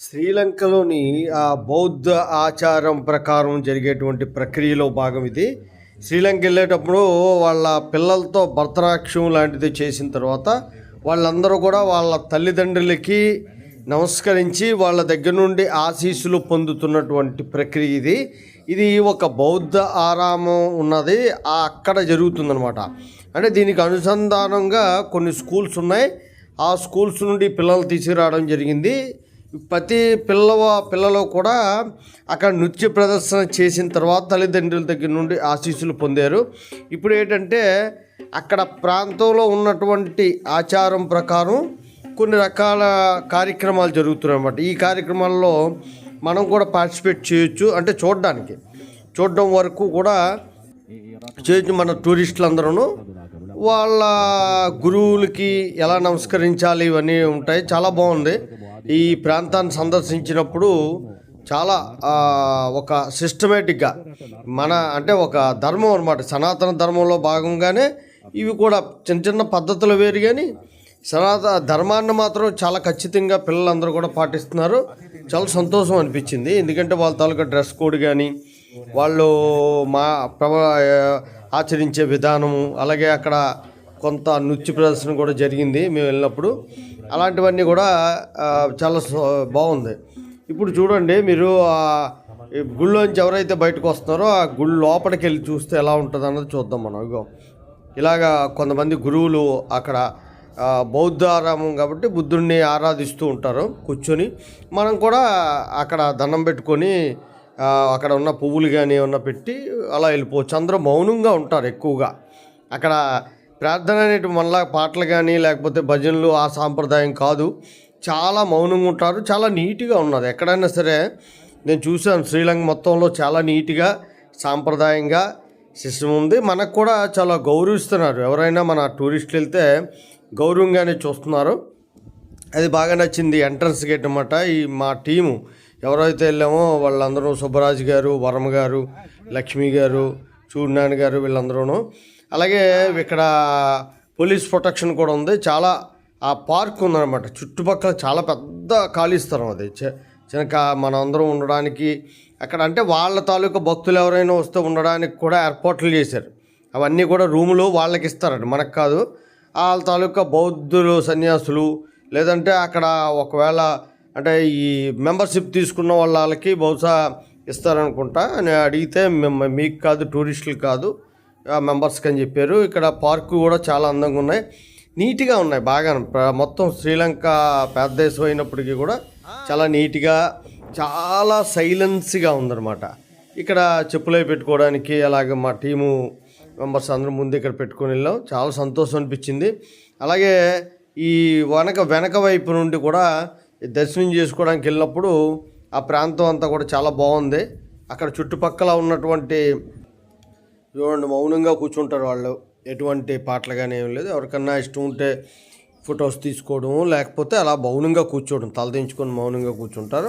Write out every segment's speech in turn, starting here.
శ్రీలంకలోని ఆ బౌద్ధ ఆచారం ప్రకారం జరిగేటువంటి ప్రక్రియలో భాగం ఇది. శ్రీలంక వెళ్ళేటప్పుడు వాళ్ళ పిల్లలతో భరతనాట్యం లాంటిది చేసిన తర్వాత వాళ్ళందరూ కూడా వాళ్ళ తల్లిదండ్రులకి నమస్కరించి వాళ్ళ దగ్గర నుండి ఆశీస్సులు పొందుతున్నటువంటి ప్రక్రియ ఇది. ఇది ఒక బౌద్ధ ఆరామం ఉన్నది. అక్కడ జరుగుతుందనమాట అంటే దీనికి అనుసంధానంగా కొన్ని స్కూల్స్ ఉన్నాయి. ఆ స్కూల్స్ నుండి పిల్లలు తీసుకురావడం జరిగింది. ప్రతి పిల్లవ పిల్లలు కూడా అక్కడ నృత్య ప్రదర్శన చేసిన తర్వాత తల్లిదండ్రుల దగ్గర నుండి ఆశీస్సులు పొందారు. ఇప్పుడు ఏంటంటే అక్కడ ప్రాంతంలో ఉన్నటువంటి ఆచారం ప్రకారం కొన్ని రకాల కార్యక్రమాలు జరుగుతున్నాయన్నమాట ఈ కార్యక్రమాల్లో మనం కూడా పార్టిసిపేట్ చేయొచ్చు. అంటే చూడడానికి. చూడడం వరకు కూడా చేయొచ్చు మన టూరిస్టులు అందరూ వాళ్ళ గురువులకి ఎలా నమస్కరించాలి ఇవన్నీ ఉంటాయి. చాలా బాగుంది. ఈ ప్రాంతాన్ని సందర్శించినప్పుడు చాలా ఒక సిస్టమేటిక్గా మన అంటే ఒక ధర్మం అనమాట సనాతన ధర్మంలో భాగంగానే ఇవి కూడా చిన్న చిన్న పద్ధతులు వేరు కానీ సనాతన ధర్మాన్ని మాత్రం చాలా ఖచ్చితంగా పిల్లలందరూ కూడా పాటిస్తున్నారు. చాలా సంతోషం అనిపించింది. ఎందుకంటే వాళ్ళ తాలూకా డ్రెస్ కోడ్ కానీ వాళ్ళు మా ప్రభ ఆచరించే విధానము అలాగే అక్కడ కొంత నృత్య ప్రదర్శన కూడా జరిగింది మేము వెళ్ళినప్పుడు. అలాంటివన్నీ కూడా చాలా బాగుంది. ఇప్పుడు చూడండి మీరు ఈ గుళ్ళోంచి ఎవరైతే బయటకు వస్తున్నారో ఆ గుళ్ళు లోపలికి వెళ్ళి చూస్తే ఎలా ఉంటుంది అన్నది చూద్దాం మనం. ఇగో ఇలాగా కొంతమంది గురువులు అక్కడ బౌద్ధారామం కాబట్టి బుద్ధుడిని ఆరాధిస్తూ ఉంటారు కూర్చొని. మనం కూడా అక్కడ దండం పెట్టుకొని అక్కడ ఉన్న పువ్వులు కానీ ఏమన్నా పెట్టి అలా వెళ్ళిపోవచ్చు. అందరూ మౌనంగా ఉంటారు ఎక్కువగా. అక్కడ ప్రార్థన అనేటి మనలా పాటలు కానీ లేకపోతే భజనలు ఆ సాంప్రదాయం కాదు. చాలా మౌనంగా ఉంటారు. చాలా నీట్గా ఉన్నది ఎక్కడైనా సరే నేను చూశాను శ్రీలంక మొత్తంలో చాలా నీట్గా సాంప్రదాయంగా సిస్టమ్ ఉంది. మనకు కూడా చాలా గౌరవిస్తున్నారు. ఎవరైనా మన టూరిస్టులు వెళ్తే గౌరవంగానే చూస్తున్నారు. అది బాగా నచ్చింది ఎంట్రన్స్ గేట్ అన్నమాట. ఈ మా టీము ఎవరైతే వెళ్ళామో వాళ్ళందరూ సుబ్బరాజు గారు వరమ గారు లక్ష్మి గారు చూడినారాయణ గారు వీళ్ళందరూ అలాగే ఇక్కడ పోలీస్ ప్రొటెక్షన్ కూడా ఉంది. చాలా ఆ పార్క్ ఉందన్నమాట. చుట్టుపక్కల చాలా పెద్ద ఖాళీ స్థలం అది. చిన్న మనం అందరం ఉండడానికి అక్కడ అంటే వాళ్ళ తాలూకా భక్తులు ఎవరైనా వస్తే ఉండడానికి కూడా ఏర్పాట్లు చేశారు. అవన్నీ కూడా రూములు వాళ్ళకి ఇస్తారండి మనకు కాదు. వాళ్ళ తాలూకా బౌద్ధులు సన్యాసులు లేదంటే అక్కడ ఒకవేళ అంటే ఈ మెంబర్షిప్ తీసుకున్న వాళ్ళకి బహుశా ఇస్తారనుకుంటా. నేను అడిగితే మీకు కాదు టూరిస్టులు కాదు. మెంబర్స్కి అని చెప్పారు. ఇక్కడ పార్కు కూడా చాలా అందంగా ఉన్నాయి. నీట్గా ఉన్నాయి బాగా. మొత్తం శ్రీలంక పెద్ద దేశం అయినప్పటికీ కూడా చాలా నీట్గా చాలా సైలెన్స్గా ఉందన్నమాట. ఇక్కడ చెప్పులై పెట్టుకోవడానికి అలాగే మా టీము మెంబర్స్ అందరం ముందు ఇక్కడ పెట్టుకొని వెళ్ళాం. చాలా సంతోషం అనిపించింది. అలాగే ఈ వెనక వెనక వైపు నుండి కూడా దర్శనం చేసుకోవడానికి వెళ్ళినప్పుడు ఆ ప్రాంతం అంతా కూడా చాలా బాగుంది. అక్కడ చుట్టుపక్కల ఉన్నటువంటి చూడండి మౌనంగా కూర్చుంటారు వాళ్ళు. ఎటువంటి పాటలు కానీ ఏం లేదు. ఎవరికన్నా ఇష్టం ఉంటే ఫొటోస్ తీసుకోవడం లేకపోతే అలా మౌనంగా కూర్చోవడం తలదించుకొని మౌనంగా కూర్చుంటారు.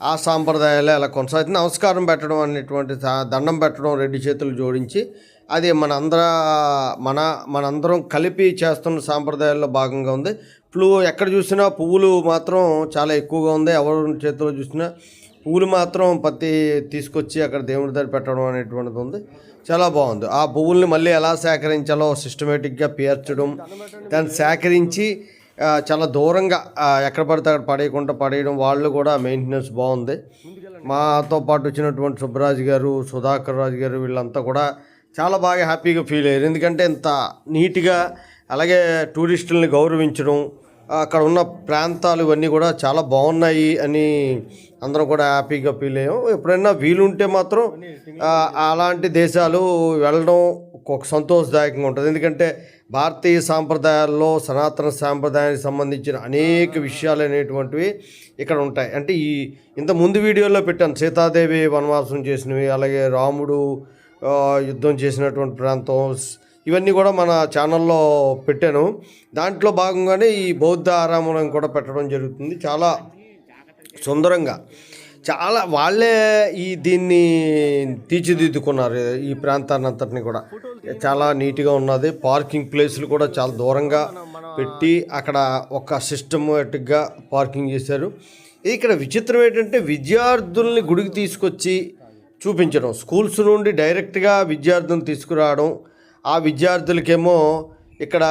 ఆ సాంప్రదాయాలే అలా కొనసాగుతుంది. నమస్కారం పెట్టడం అనేటువంటి దండం పెట్టడం రెండు చేతులు జోడించి అది మన అందర మన మనందరం కలిపి చేస్తున్న సాంప్రదాయాల్లో భాగంగా ఉంది. ఇప్పుడు ఎక్కడ చూసినా పువ్వులు మాత్రం చాలా ఎక్కువగా ఉంది. ఎవరి చేతిలో చూసినా పువ్వులు మాత్రం పత్తి తీసుకొచ్చి అక్కడ దేవుడి దగ్గర పెట్టడం అనేటువంటిది ఉంది. చాలా బాగుంది. ఆ పువ్వుల్ని మళ్ళీ ఎలా సేకరించాలో సిస్టమేటిక్గా పేర్చడం దాన్ని సేకరించి చాలా దూరంగా ఎక్కడ పడితే అక్కడ పడేయకుండా పడేయడం వాళ్ళు కూడా మెయింటెనెన్స్ బాగుంది. మాతో పాటు వచ్చినటువంటి సుబ్బరాజు గారు సుధాకర్ రాజు గారు వీళ్ళంతా కూడా చాలా బాగా హ్యాపీగా ఫీల్ అయ్యారు. ఎందుకంటే ఇంత నీట్గా అలాగే టూరిస్టులని గౌరవించడం అక్కడ ఉన్న ప్రాంతాలు ఇవన్నీ కూడా చాలా బాగున్నాయి అని అందరం కూడా హ్యాపీగా ఫీల్ అయ్యాం. ఎప్పుడైనా వీలుంటే మాత్రం అలాంటి దేశాలు వెళ్ళడం ఒక సంతోషదాయకంగా ఉంటుంది. ఎందుకంటే భారతీయ సాంప్రదాయాల్లో సనాతన సాంప్రదాయానికి సంబంధించిన అనేక విషయాలు అనేటువంటివి ఇక్కడ ఉంటాయి. అంటే ఈ ఇంత ముందు వీడియోలో పెట్టాను సీతాదేవి వనవాసం చేసినవి అలాగే రాముడు యుద్ధం చేసినటువంటి ప్రాంతం ఇవన్నీ కూడా మన ఛానల్లో పెట్టాను. దాంట్లో భాగంగానే ఈ బౌద్ధ ఆరామం కూడా పెట్టడం జరుగుతుంది. చాలా సుందరంగా. చాలా వాళ్ళే ఈ దీన్ని తీర్చిదిద్దుకున్నారు ఈ ప్రాంతాన్ని అంతటిని కూడా. చాలా నీట్గా ఉన్నది. పార్కింగ్ ప్లేస్లు కూడా చాలా దూరంగా పెట్టి అక్కడ ఒక సిస్టమేటిక్గా పార్కింగ్ చేశారు. ఇక్కడ విచిత్రం ఏంటంటే విద్యార్థుల్ని గుడికి తీసుకొచ్చి చూపించడం స్కూల్స్ నుండి డైరెక్ట్గా విద్యార్థులను తీసుకురావడం ఆ విద్యార్థులకేమో ఇక్కడ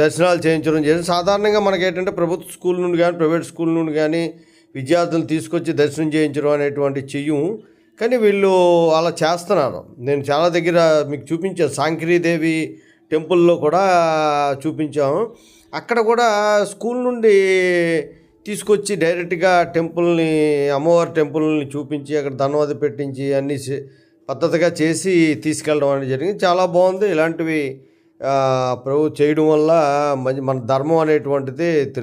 దర్శనాలు చేయించడం చేసి సాధారణంగా మనకి ఏంటంటే ప్రభుత్వ స్కూల్ నుండి కానీ ప్రైవేట్ స్కూల్ నుండి కానీ విద్యార్థులను తీసుకొచ్చి దర్శనం చేయించడం అనేటువంటి చెయ్యం. కానీ వీళ్ళు అలా చేస్తున్నారు. నేను చాలా దగ్గర మీకు చూపించాను. సాంక్రీదేవి టెంపుల్లో కూడా చూపించాము. అక్కడ కూడా స్కూల్ నుండి తీసుకొచ్చి డైరెక్ట్గా టెంపుల్ని అమ్మవారి టెంపుల్ని చూపించి అక్కడ ధన్వాది పెట్టించి అన్ని పద్ధతిగా చేసి తీసుకెళ్ళడం అనేది జరిగింది. చాలా బాగుంది. ఇలాంటివి ప్రభు చేయడం వల్ల మంచి మన ధర్మం అనేటువంటిది